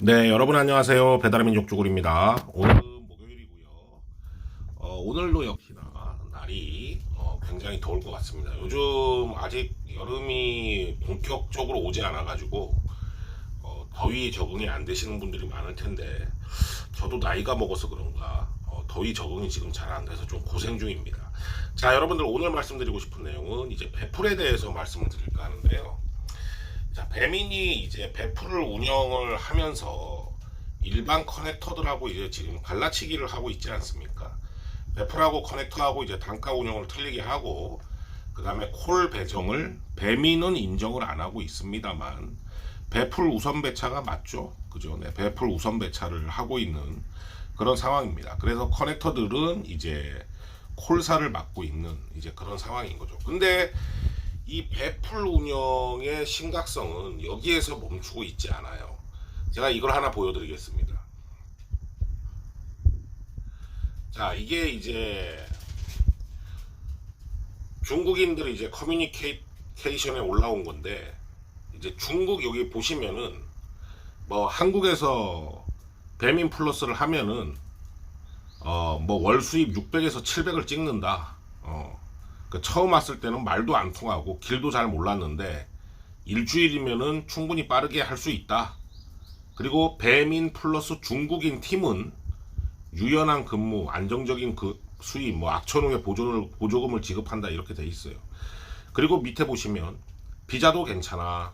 네, 여러분 안녕하세요. 배달의 민족 쭈구리입니다. 오늘은 목요일이고요. 어, 오늘도 역시나 날이 어, 굉장히 더울 것 같습니다. 요즘 아직 여름이 본격적으로 오지 않아가지고 어, 더위 적응이 안 되시는 분들이 많을 텐데 저도 나이가 먹어서 그런가 어, 더위 적응이 지금 잘 안 돼서 좀 고생 중입니다. 자, 여러분들 오늘 말씀드리고 싶은 내용은 이제 배풀에 대해서 말씀을 드릴까 하는데요. 자, 배민이 이제 배풀을 운영을 하면서 일반 커넥터들하고 이제 지금 갈라치기를 하고 있지 않습니까? 배풀하고 커넥터하고 이제 단가 운영을 틀리게 하고 그 다음에 콜 배정을 배민은 인정을 안 하고 있습니다만 배풀 우선 배차가 맞죠? 그죠? 네, 배풀 우선 배차를 하고 있는 그런 상황입니다. 그래서 커넥터들은 이제 콜사를 맡고 있는 이제 그런 상황인 거죠. 근데 이 배풀 운영의 심각성은 여기에서 멈추고 있지 않아요. 제가 이걸 하나 보여드리겠습니다. 자, 이게 이제 중국인들이 이제 커뮤니케이션에 올라온 건데 이제 중국 여기 보시면은 뭐 한국에서 배민 플러스를 하면은 어 뭐 월 수입 600에서 700을 찍는다. 어. 그 처음 왔을 때는 말도 안 통하고 길도 잘 몰랐는데 일주일이면은 충분히 빠르게 할 수 있다. 그리고 배민 플러스 중국인 팀은 유연한 근무, 안정적인 그 수입, 뭐 악천후의 보조를 보조금을 지급한다 이렇게 돼 있어요. 그리고 밑에 보시면 비자도 괜찮아.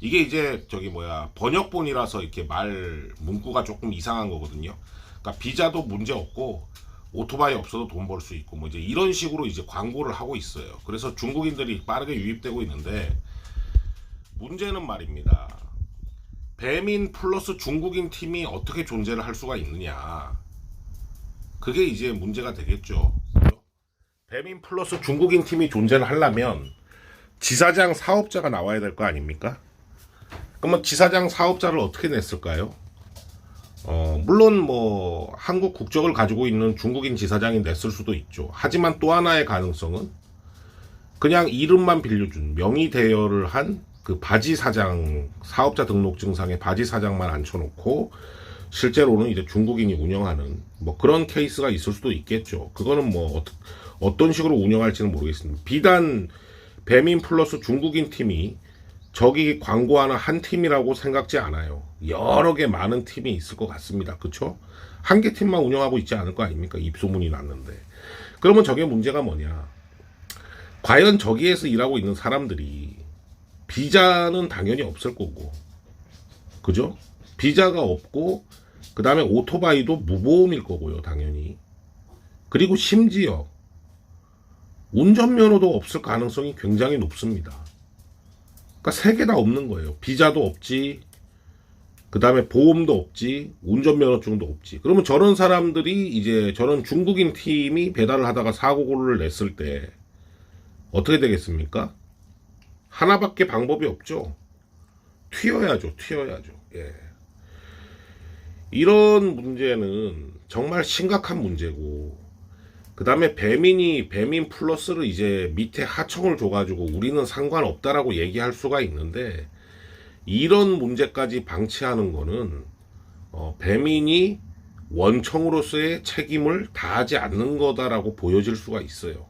이게 이제 저기 뭐야 번역본이라서 이렇게 말 문구가 조금 이상한 거거든요. 그러니까 비자도 문제 없고 오토바이 없어도 돈 벌 수 있고 뭐 이제 이런 식으로 이제 광고를 하고 있어요. 그래서 중국인들이 빠르게 유입되고 있는데 문제는 말입니다. 배민 플러스 중국인 팀이 어떻게 존재를 할 수가 있느냐. 그게 이제 문제가 되겠죠. 배민 플러스 중국인 팀이 존재를 하려면 지사장 사업자가 나와야 될 거 아닙니까? 그러면 지사장 사업자를 어떻게 냈을까요? 어, 물론 뭐 한국 국적을 가지고 있는 중국인 지사장이 냈을 수도 있죠. 하지만 또 하나의 가능성은 그냥 이름만 빌려준 명의 대여를 한 그 바지 사장 사업자 등록증상에 바지 사장만 앉혀놓고 실제로는 이제 중국인이 운영하는 뭐 그런 케이스가 있을 수도 있겠죠. 그거는 뭐 어떠, 어떤 식으로 운영할지는 모르겠습니다. 비단 배민 플러스 중국인 팀이 저기 광고하는 한 팀이라고 생각지 않아요. 여러 개 많은 팀이 있을 것 같습니다. 그쵸? 한 개 팀만 운영하고 있지 않을 거 아닙니까? 입소문이 났는데. 그러면 저게 문제가 뭐냐? 과연 저기에서 일하고 있는 사람들이 비자는 당연히 없을 거고. 그죠? 비자가 없고, 그 다음에 오토바이도 무보험일 거고요, 당연히. 그리고 심지어 운전면허도 없을 가능성이 굉장히 높습니다. 그러니까 세 개 다 없는 거예요. 비자도 없지, 그 다음에 보험도 없지, 운전면허증도 없지. 그러면 저런 사람들이 이제 저런 중국인 팀이 배달을 하다가 사고를 냈을 때 어떻게 되겠습니까? 하나밖에 방법이 없죠. 튀어야죠, 튀어야죠. 예. 이런 문제는 정말 심각한 문제고, 그 다음에 배민이 배민 플러스를 이제 밑에 하청을 줘가지고 우리는 상관없다라고 얘기할 수가 있는데 이런 문제까지 방치하는 거는 어, 배민이 원청으로서의 책임을 다하지 않는 거다라고 보여질 수가 있어요.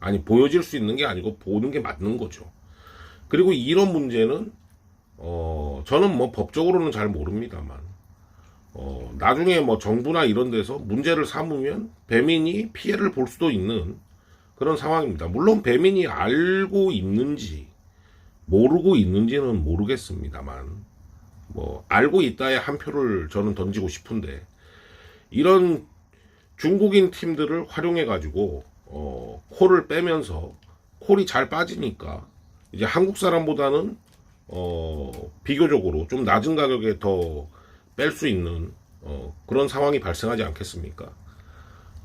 아니 보여질 수 있는 게 아니고 보는 게 맞는 거죠. 그리고 이런 문제는 어, 저는 뭐 법적으로는 잘 모릅니다만 어, 나중에 뭐 정부나 이런 데서 문제를 삼으면 배민이 피해를 볼 수도 있는 그런 상황입니다. 물론 배민이 알고 있는지 모르고 있는지는 모르겠습니다만 뭐 알고 있다에 한 표를 저는 던지고 싶은데 이런 중국인 팀들을 활용해 가지고 어, 콜을 빼면서 콜이 잘 빠지니까 이제 한국 사람보다는 어, 비교적으로 좀 낮은 가격에 더 뺄 수 있는 어, 그런 상황이 발생하지 않겠습니까?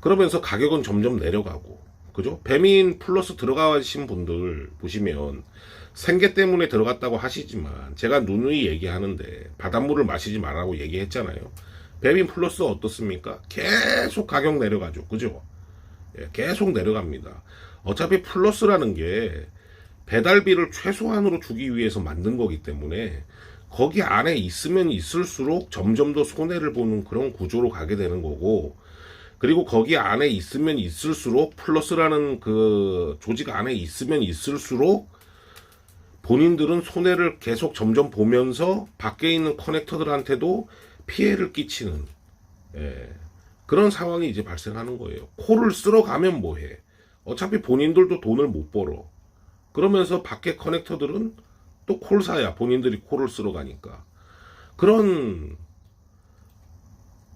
그러면서 가격은 점점 내려가고 그죠? 배민 플러스 들어가신 분들 보시면 생계 때문에 들어갔다고 하시지만 제가 누누이 얘기하는데 바닷물을 마시지 말라고 얘기했잖아요. 배민 플러스 어떻습니까? 계속 가격 내려가죠. 그죠? 예, 계속 내려갑니다. 어차피 플러스라는 게 배달비를 최소한으로 주기 위해서 만든 거기 때문에 거기 안에 있으면 있을수록 점점 더 손해를 보는 그런 구조로 가게 되는 거고 그리고 거기 안에 있으면 있을수록 플러스라는 그 조직 안에 있으면 있을수록 본인들은 손해를 계속 점점 보면서 밖에 있는 커넥터들한테도 피해를 끼치는 예, 그런 상황이 이제 발생하는 거예요. 코를 쓸어 가면 뭐해? 어차피 본인들도 돈을 못 벌어. 그러면서 밖에 커넥터들은 또 콜사야. 본인들이 코를 쓸어 가니까. 그런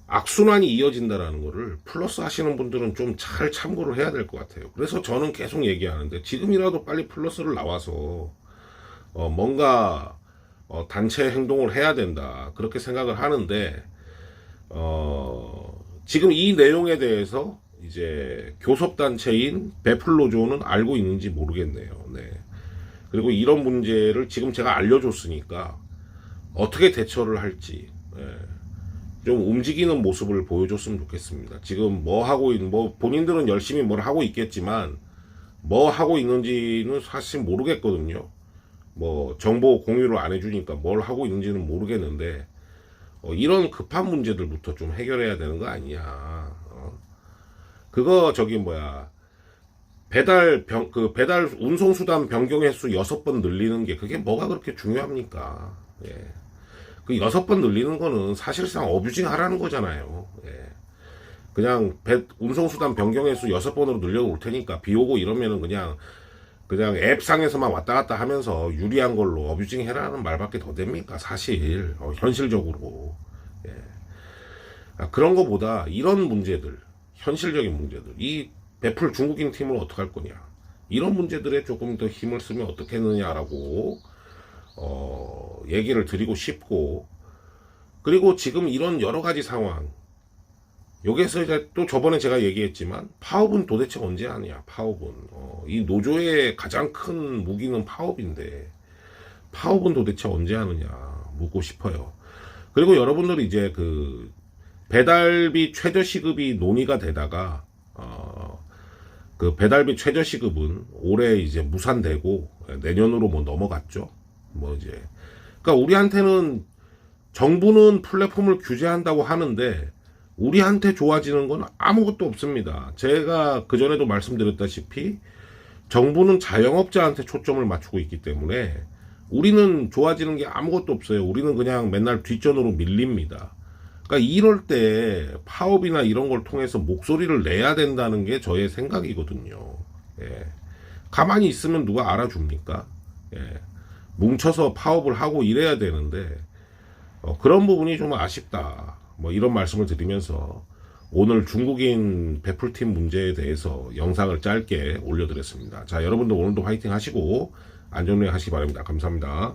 악순환이 이어진다라는 거를 플러스 하시는 분들은 좀 잘 참고를 해야 될 것 같아요. 그래서 저는 계속 얘기하는데 지금이라도 빨리 플러스를 나와서 어, 뭔가 어, 단체 행동을 해야 된다. 그렇게 생각을 하는데 어, 지금 이 내용에 대해서 이제 교섭단체인 베플로조는 알고 있는지 모르겠네요. 네. 그리고 이런 문제를 지금 제가 알려줬으니까 어떻게 대처를 할지 예, 좀 움직이는 모습을 보여줬으면 좋겠습니다. 지금 뭐 하고 있는 뭐 본인들은 열심히 뭘 하고 있겠지만 뭐 하고 있는지는 사실 모르겠거든요. 뭐 정보 공유를 안 해주니까 뭘 하고 있는지는 모르겠는데 어, 이런 급한 문제들부터 좀 해결해야 되는 거 아니냐. 어? 그거 저기 뭐야 배달 병 그 배달 운송 수단 변경 횟수 여섯 번 늘리는 게 그게 뭐가 그렇게 중요합니까? 예. 그 여섯 번 늘리는 거는 사실상 어뷰징 하라는 거잖아요. 예. 그냥 배 운송 수단 변경 횟수 여섯 번으로 늘려 올 테니까 비 오고 이러면은 그냥 그냥 앱상에서만 왔다 갔다 하면서 유리한 걸로 어뷰징 해라는 말밖에 더 됩니까? 사실 어, 현실적으로 예. 아, 그런 거보다 이런 문제들 현실적인 문제들 이 베풀 중국인 팀을 어떻게 할 거냐. 이런 문제들에 조금 더 힘을 쓰면 어떻겠느냐라고 어, 얘기를 드리고 싶고 그리고 지금 이런 여러 가지 상황. 여기에서 이제 또 저번에 제가 얘기했지만 파업은 도대체 언제 하냐 파업은. 어, 이 노조의 가장 큰 무기는 파업인데 파업은 도대체 언제 하느냐 묻고 싶어요. 그리고 여러분들이 이제 그 배달비 최저 시급이 논의가 되다가 어, 그 배달비 최저 시급은 올해 이제 무산되고 내년으로 뭐 넘어갔죠 뭐 이제 그러니까 우리한테는 정부는 플랫폼을 규제한다고 하는데 우리한테 좋아지는 건 아무것도 없습니다. 제가 그 전에도 말씀드렸다시피 정부는 자영업자한테 초점을 맞추고 있기 때문에 우리는 좋아지는 게 아무것도 없어요. 우리는 그냥 맨날 뒷전으로 밀립니다. 그러니까 이럴 때 파업이나 이런 걸 통해서 목소리를 내야 된다는 게 저의 생각이거든요. 예. 가만히 있으면 누가 알아줍니까? 예. 뭉쳐서 파업을 하고 이래야 되는데 어, 그런 부분이 좀 아쉽다. 뭐 이런 말씀을 드리면서 오늘 중국인 베풀팀 문제에 대해서 영상을 짧게 올려드렸습니다. 자, 여러분들 오늘도 화이팅 하시고 안전운행 하시기 바랍니다. 감사합니다.